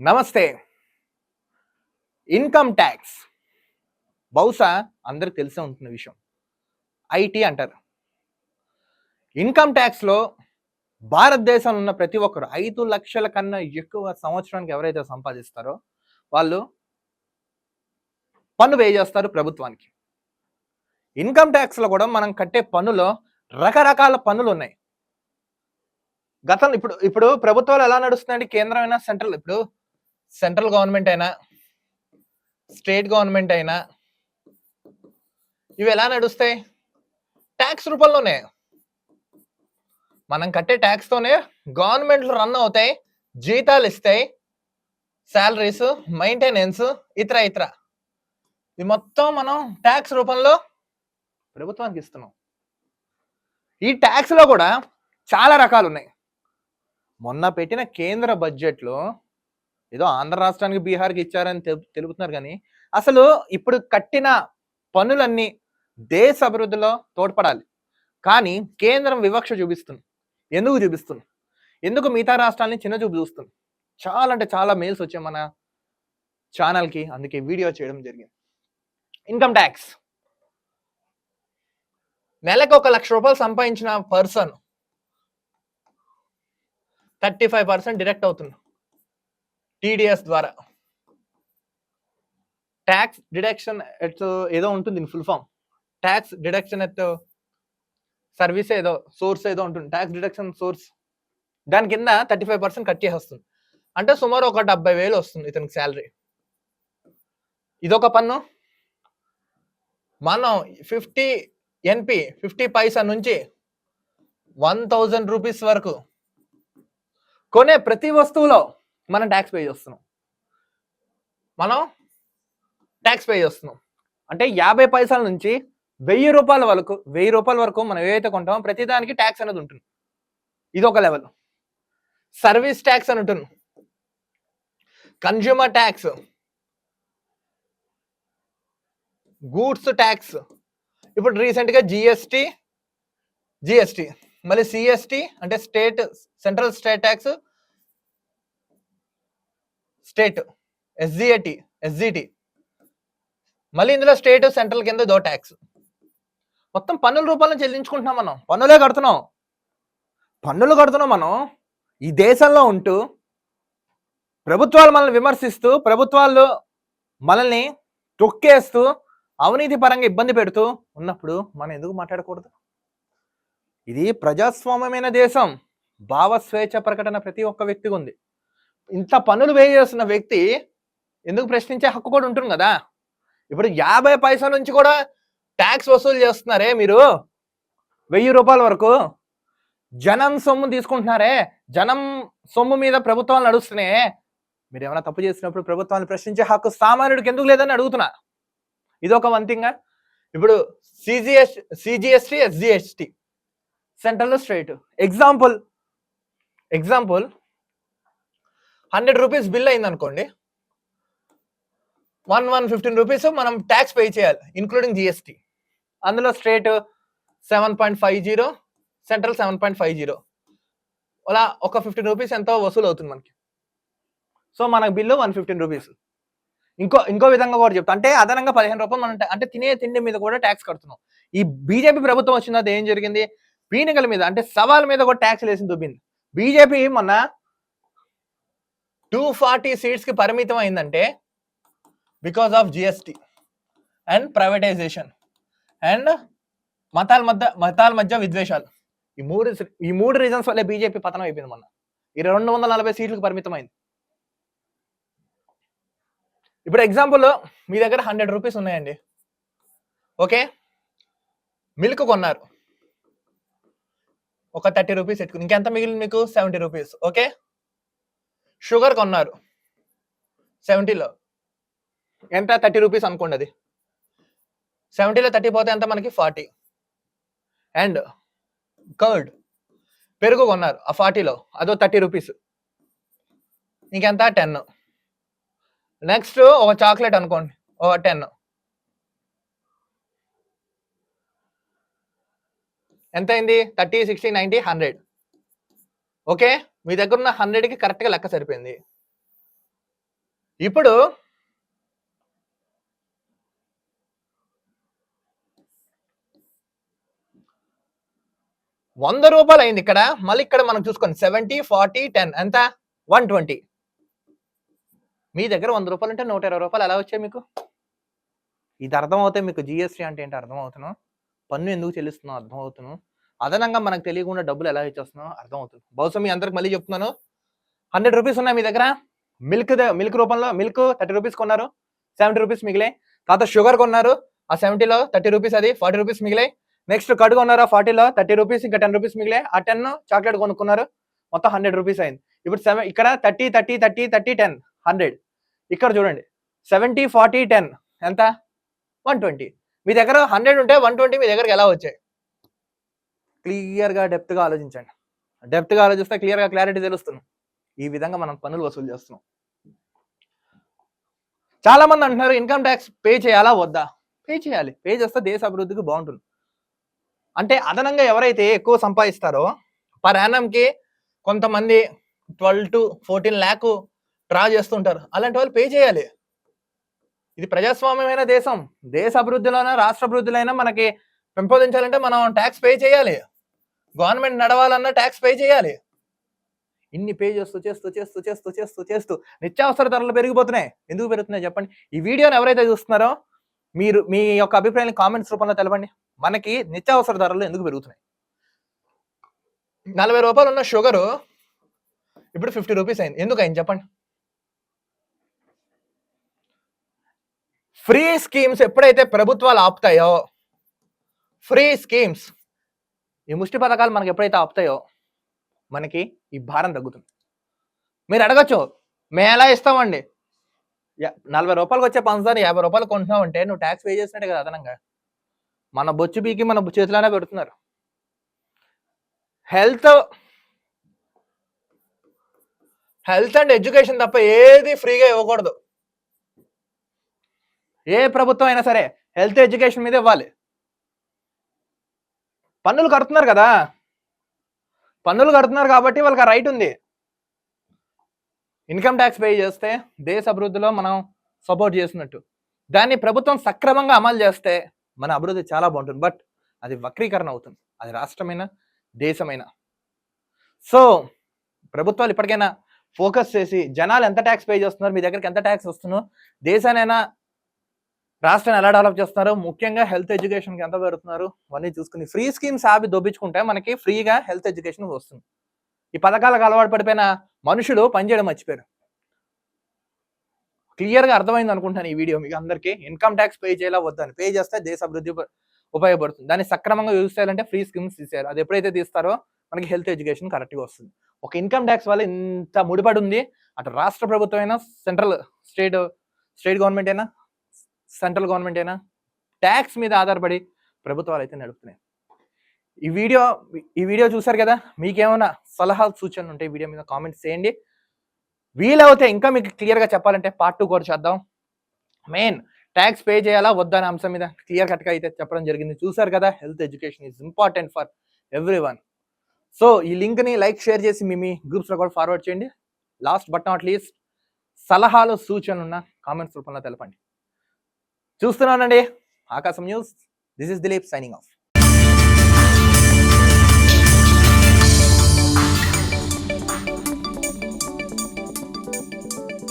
నమస్తే. Income tax. బహుశా అందరికి తెలిసే ఉంటున్న విషయం. ఐటీ అంటారు. ఇన్కమ్ ట్యాక్స్లో భారతదేశంలో ఉన్న ప్రతి ఒక్కరు ఐదు లక్షల కన్నా ఎక్కువ సంవత్సరానికి ఎవరైతే సంపాదిస్తారో వాళ్ళు పన్ను పే చేస్తారు ప్రభుత్వానికి. ఇన్కమ్ ట్యాక్స్లో కూడా మనం కట్టే పన్నులో రకరకాల పన్నులు ఉన్నాయి. గతంలో ఇప్పుడు ఇప్పుడు ప్రభుత్వాలు ఎలా నడుస్తున్నాయండి కేంద్రమైనా సెంట్రల్. ఇప్పుడు సెంట్రల్ గవర్నమెంట్ అయినా స్టేట్ గవర్నమెంట్ అయినా ఇవి ఎలా నడుస్తాయి? ట్యాక్స్ రూపంలోనే. మనం కట్టే ట్యాక్స్తోనే గవర్నమెంట్లు రన్ అవుతాయి జీతాలు ఇస్తాయి శాలరీస్ మెయింటెనెన్స్ ఇతర ఇతర. ఇది మొత్తం మనం ట్యాక్స్ రూపంలో ప్రభుత్వానికి ఇస్తున్నాం. ఈ ట్యాక్స్లో కూడా చాలా రకాలు ఉన్నాయి మొన్న పెట్టిన కేంద్ర బడ్జెట్లో ఏదో ఆంధ్ర రాష్ట్రానికి బీహార్కి ఇచ్చారని తెలుపుతున్నారు కానీ అసలు ఇప్పుడు కట్టిన పనులన్నీ దేశ అభివృద్ధిలో తోడ్పడాలి. కానీ కేంద్రం వివక్ష చూపిస్తుంది. ఎందుకు చూపిస్తుంది? ఎందుకు మిగతా రాష్ట్రాలని చిన్న చూపు చూస్తుంది? చాలా అంటే చాలా మెయిల్స్ వచ్చాయి మన ఛానల్కి అందుకే వీడియో చేయడం జరిగింది. Income tax. నెలకు ఒక లక్ష రూపాయలు సంపాదించిన person thirty five percent deduct అవుతుంది టీడీఎస్ ద్వారా. ట్యాక్స్ డిడక్షన్ ఎట్ ఏదో ఉంటుంది full form tax deduction at service ఏదో సోర్స్ ఏదో ఉంటుంది. ట్యాక్స్ డిడక్షన్ సోర్స్ దాని కింద థర్టీ ఫైవ్ పర్సెంట్ కట్ చేసేస్తుంది. అంటే సుమారు ఒక డెబ్బై వేలు వస్తుంది ఇతనికి శాలరీ ఇదొక పన్ను. మనం ఫిఫ్టీ ఎన్పి ఫిఫ్టీ పైసా నుంచి వన్ థౌజండ్ రూపీస్ వరకు కొనే ప్రతి వస్తువులో మనం ట్యాక్స్ పే చేస్తున్నాం. మనం ట్యాక్స్ పే చేస్తున్నాం. అంటే యాభై పైసల నుంచి వెయ్యి రూపాయల వరకు వెయ్యి రూపాయల వరకు మనం ఏవైతే కొంటామో ప్రతిదానికి ట్యాక్స్ అనేది ఉంటుంది. ఇది ఒక లెవెల్ సర్వీస్ ట్యాక్స్ అని ఉంటుంది. కన్జ్యూమర్ ట్యాక్స్ గూడ్స్ ట్యాక్స్ ఇప్పుడు రీసెంట్గా జిఎస్టి జిఎస్టి మళ్ళీ సిఎస్టి అంటే state central state tax state ఎస్జిఏటి SGT మళ్ళీ ఇందులో స్టేట్ సెంట్రల్ కింద దో ట్యాక్స్ మొత్తం పన్నుల రూపాయలను చెల్లించుకుంటున్నాం మనం. పన్నులే కడుతున్నాం. పన్నులు కడుతున్నాం మనం. ఈ దేశంలో ఉంటూ ప్రభుత్వాలు మనల్ని విమర్శిస్తూ ప్రభుత్వాలు మనల్ని తొక్కేస్తూ అవినీతి పరంగా ఇబ్బంది పెడుతూ ఉన్నప్పుడు మనం ఎందుకు మాట్లాడకూడదు? ఇది ప్రజాస్వామ్యమైన దేశం. భావ స్వేచ్ఛ ప్రకటన ప్రతి ఒక్క వ్యక్తికి ఉంది. ఇంత పన్నులు వే చేస్తున్న వ్యక్తి ఎందుకు ప్రశ్నించే హక్కు కూడా ఉంటుంది కదా. ఇప్పుడు యాభై పైసల నుంచి కూడా ట్యాక్స్ వసూలు చేస్తున్నారే మీరు. వెయ్యి రూపాయల వరకు జనం సొమ్ము తీసుకుంటున్నారే. జనం సొమ్ము మీద ప్రభుత్వాలు నడుస్తున్నాయి. మీరు ఏమైనా తప్పు చేసినప్పుడు ప్రభుత్వాన్ని ప్రశ్నించే హక్కు సామాన్యుడికి ఎందుకు లేదని అడుగుతున్నా. ఇదొక ఒక వన్ థింగ్ ఇప్పుడు CGS CGST SGST central straight example example hundred rupees bill అయింది అనుకోండి వన్ వన్ ఫిఫ్టీన్ రూపీస్ మనం ట్యాక్స్ పే చేయాలి ఇంక్లూడింగ్ జిఎస్టీ అందులో state seven point five zero central seven point five zero అలా ఒక ఫిఫ్టీన్ రూపీస్ ఎంతో వసూలు అవుతుంది మనకి. సో మనకు బిల్లు వన్ ఫిఫ్టీన్ రూపీస్. ఇంకో ఇంకో విధంగా కూడా చెప్తా. అంటే అదనంగా పదిహేను రూపాయలు మనం అంటే తినే తిండి మీద కూడా ట్యాక్స్ కడుతున్నాం. ఈ బీజేపీ ప్రభుత్వం వచ్చిన ఏం జరిగింది? పీనికల మీద అంటే సవాల్ మీద కూడా ట్యాక్స్ వేసింది దుబ్బింది. బీజేపీ మొన్న టూ ఫార్టీ సీట్స్కి పరిమితం అయిందంటే because of GST and privatization and మతాల మధ్య మతాల మధ్య విద్వేషాలు. ఈ మూడు ఈ మూడు రీజన్స్ వల్లే బీజేపీ పతనం అయిపోయింది మొన్న. ఈ రెండు వందల నలభై సీట్లకు పరిమితం అయింది. ఇప్పుడు ఎగ్జాంపుల్ మీ దగ్గర హండ్రెడ్ రూపీస్ ఉన్నాయండి. ఓకే? మిల్క్ కొన్నారు. ఒక థర్టీ రూపీస్ ఎట్టుకుని ఇంకెంత మిగిలింది మీకు? Seventy rupees okay? షుగర్ కొన్నారు. సెవెంటీలో. ఎంత? థర్టీ రూపీస్ అనుకోండి అది. సెవెంటీలో థర్టీ పోతే ఎంత మనకి? ఫార్టీ. అండ్ కర్డ్ పెరుగు కొన్నారు ఆ ఫార్టీలో. అదో థర్టీ రూపీస్. ఇంకెంత? టెన్. నెక్స్ట్ ఒక చాక్లెట్ అనుకోండి. ఒక టెన్. ఎంత అయింది thirty sixty ninety hundred. Okay? మీ దగ్గర ఉన్న హండ్రెడ్కి కరెక్ట్గా లెక్క సరిపోయింది. ఇప్పుడు వంద రూపాయలు అయింది ఇక్కడ. మళ్ళీ ఇక్కడ మనం చూసుకోండి. సెవెంటీ ఫార్టీ టెన్ ఎంత? One twenty. మీ దగ్గర వంద రూపాయలు ఉంటే నూట ఇరవై రూపాయలు ఎలా వచ్చాయి మీకు? ఇది అర్థం అవుతాయి మీకు. జిఎస్టీ అంటే ఏంటి అర్థం అవుతున్నాం పన్ను ఎందుకు చెల్లిస్తున్నాం అర్థం అవుతున్నాం అదనంగా మనకు తెలియకుండా డబ్బులు ఎలా ఇచ్చేస్తున్నాం అర్థం అవుతుంది. బహుశా మీ అందరికి మళ్ళీ చెప్తున్నాను. హండ్రెడ్ రూపీస్ ఉన్నాయి మీ దగ్గర? మిల్క్ మిల్క్ రూపంలో మిల్క్ థర్టీ రూపీస్ కొన్నారు. సెవెంటీ రూపీస్ మిగిలే తర్వాత షుగర్ కొన్నారు. ఆ సెవెంటీలో థర్టీ రూపీస్ అది ఫార్టీ రూపీస్ మిగిలే నెక్స్ట్ కడుగు కొన్నారు ఫార్టీలో? థర్టీ రూపీస్ ఇంకా టెన్ రూపీస్ మిగిలే ఆ టెన్ చాక్లెట్ కొనుక్కున్నారు. మొత్తం హండ్రెడ్ రూపీస్ అయింది. ఇప్పుడు సెవెన్ ఇక్కడ thirty thirty thirty thirty ten hundred. ఇక్కడ చూడండి. Seventy forty ten. ఎంత? One twenty. మీ దగ్గర హండ్రెడ్ ఉంటే వన్ ట్వంటీ మీ దగ్గరికి ఎలా వచ్చాయి? క్లియర్గా డెప్త్గా ఆలోచించండి. డెప్త్గా ఆలోచిస్తే క్లియర్గా క్లారిటీ తెలుస్తుంది. ఈ విధంగా మనం పన్నులు వసూలు చేస్తున్నాం. చాలా మంది అంటున్నారు ఇన్కమ్ ట్యాక్స్ పే చేయాలా? వద్దా? పే చేయాలి. పే చేస్తే దేశ అభివృద్ధికి బాగుంటుంది. అంటే అదనంగా ఎవరైతే ఎక్కువ సంపాదిస్తారో పర్ యానంకి కొంతమంది twelve to fourteen lakh draw చేస్తుంటారు. అలాంటి వాళ్ళు పే చేయాలి. ఇది ప్రజాస్వామ్యమైన దేశం. దేశ అభివృద్ధిలోనైనా రాష్ట్ర అభివృద్ధిలో మనకి పెంపొందించాలంటే మనం ట్యాక్స్ పే చేయాలి. గవర్నమెంట్ నడవాలన్నా ట్యాక్స్ పే చేయాలి. ఇన్ని పే చేస్తూ చేస్తూ చేస్తూ చేస్తూ చేస్తూ చేస్తూ నిత్యావసర ధరలు పెరిగిపోతున్నాయి. ఎందుకు పెరుగుతున్నాయి చెప్పండి? ఈ వీడియోని ఎవరైతే చూస్తున్నారో మీరు మీ యొక్క అభిప్రాయాన్ని కామెంట్స్ రూపంలో తెలపండి. మనకి నిత్యావసర ధరలు ఎందుకు పెరుగుతున్నాయి? నలభై రూపాయలు ఉన్న షుగరు ఇప్పుడు ఫిఫ్టీ రూపీస్ అయింది. ఎందుకు అయింది చెప్పండి? ఫ్రీ స్కీమ్స్ ఎప్పుడైతే ప్రభుత్వాలు ఆపుతాయో ఫ్రీ స్కీమ్స్ ఈ ముష్టి పథకాలు మనకి ఎప్పుడైతే ఆపుతాయో మనకి ఈ భారం తగ్గుతుంది. మీరు అడగచ్చు మేము ఎలా ఇస్తామండి? యా- నలభై రూపాయలకి వచ్చే పంచదార యాభై రూపాయలు కొంటున్నావు అంటే నువ్వు ట్యాక్స్ పే చేసినట్టే కదా అదనంగా. మన బొచ్చు బీకి మన చేతిలోనే పెడుతున్నారు. హెల్త్ హెల్త్ అండ్ ఎడ్యుకేషన్ తప్ప ఏది ఫ్రీగా ఇవ్వకూడదు. ఏ ప్రభుత్వం అయినా సరే హెల్త్ ఎడ్యుకేషన్ మీద ఇవ్వాలి. పన్నులు కడుతున్నారు కదా. పన్నులు కడుతున్నారు కాబట్టి వాళ్ళకి ఆ రైట్ ఉంది. ఇన్కమ్ ట్యాక్స్ పే చేస్తే దేశ అభివృద్ధిలో మనం సపోర్ట్ చేస్తున్నట్టు. దాన్ని ప్రభుత్వం సక్రమంగా అమలు చేస్తే మన అభివృద్ధి చాలా బాగుంటుంది. బట్ అది వక్రీకరణ అవుతుంది. అది రాష్ట్రమైన దేశమైన. సో ప్రభుత్వాలు ఇప్పటికైనా ఫోకస్ చేసి జనాలు ఎంత ట్యాక్స్ పే చేస్తున్నారు మీ దగ్గరికి ఎంత ట్యాక్స్ వస్తుందో దేశానైనా రాష్ట్రాన్ని ఎలా డెవలప్ చేస్తున్నారు? ముఖ్యంగా హెల్త్ ఎడ్యుకేషన్కి ఎంత పెడుతున్నారు? అవన్నీ చూసుకుని ఫ్రీ స్కీమ్స్ ఆపి దొబ్బించుకుంటే మనకి ఫ్రీగా హెల్త్ ఎడ్యుకేషన్ వస్తుంది. ఈ పథకాలకు అలవాటు పడిపోయిన మనుషులు పనిచేయడం మర్చిపోయారు. క్లియర్గా అర్థమైంది అనుకుంటాను ఈ వీడియో మీకు అందరికీ. ఇన్కమ్ ట్యాక్స్ పే చేయాలా వద్దని పే చేస్తే దేశ అభివృద్ధి ఉపయోగపడుతుంది. దాన్ని సక్రమంగా యూజ్ చేయాలంటే ఫ్రీ స్కీమ్స్ తీసేయాలి. అది ఎప్పుడైతే తీస్తారో మనకి హెల్త్ ఎడ్యుకేషన్ కరెక్ట్గా వస్తుంది. ఒక ఇన్కమ్ ట్యాక్స్ వల్ల ఇంత ముడిపడి ఉంది. అటు రాష్ట్ర ప్రభుత్వం అయినా సెంట్రల్ స్టేట్ స్టేట్ గవర్నమెంట్ అయినా సెంట్రల్ గవర్నమెంట్ అయినా ట్యాక్స్ మీద ఆధారపడి ప్రభుత్వాలు అయితే నడుపుతున్నాయి. ఈ వీడియో ఈ వీడియో చూసారు కదా? మీకేమైనా సలహాలు సూచనలు ఉంటే వీడియో మీద కామెంట్స్ చేయండి. వీలవుతే ఇంకా మీకు క్లియర్గా చెప్పాలంటే పార్ట్ టూ కూడా చేద్దాం. మెయిన్ ట్యాక్స్ పే చేయాలా వద్దా అనే అంశం మీద క్లియర్ కట్గా అయితే చెప్పడం జరిగింది. చూసారు కదా? Health education is important for every one so ఈ లింక్ని లైక్ షేర్ చేసి మీ మీ గ్రూప్స్లో కూడా ఫార్వర్డ్ చేయండి. లాస్ట్ బట్ నాట్ లీస్ట్ సలహాలు సూచనలు ఉన్న కామెంట్స్ రూపంలో తెలపండి. చూస్తున్నానండి. Akasam news. This is Dilip signing off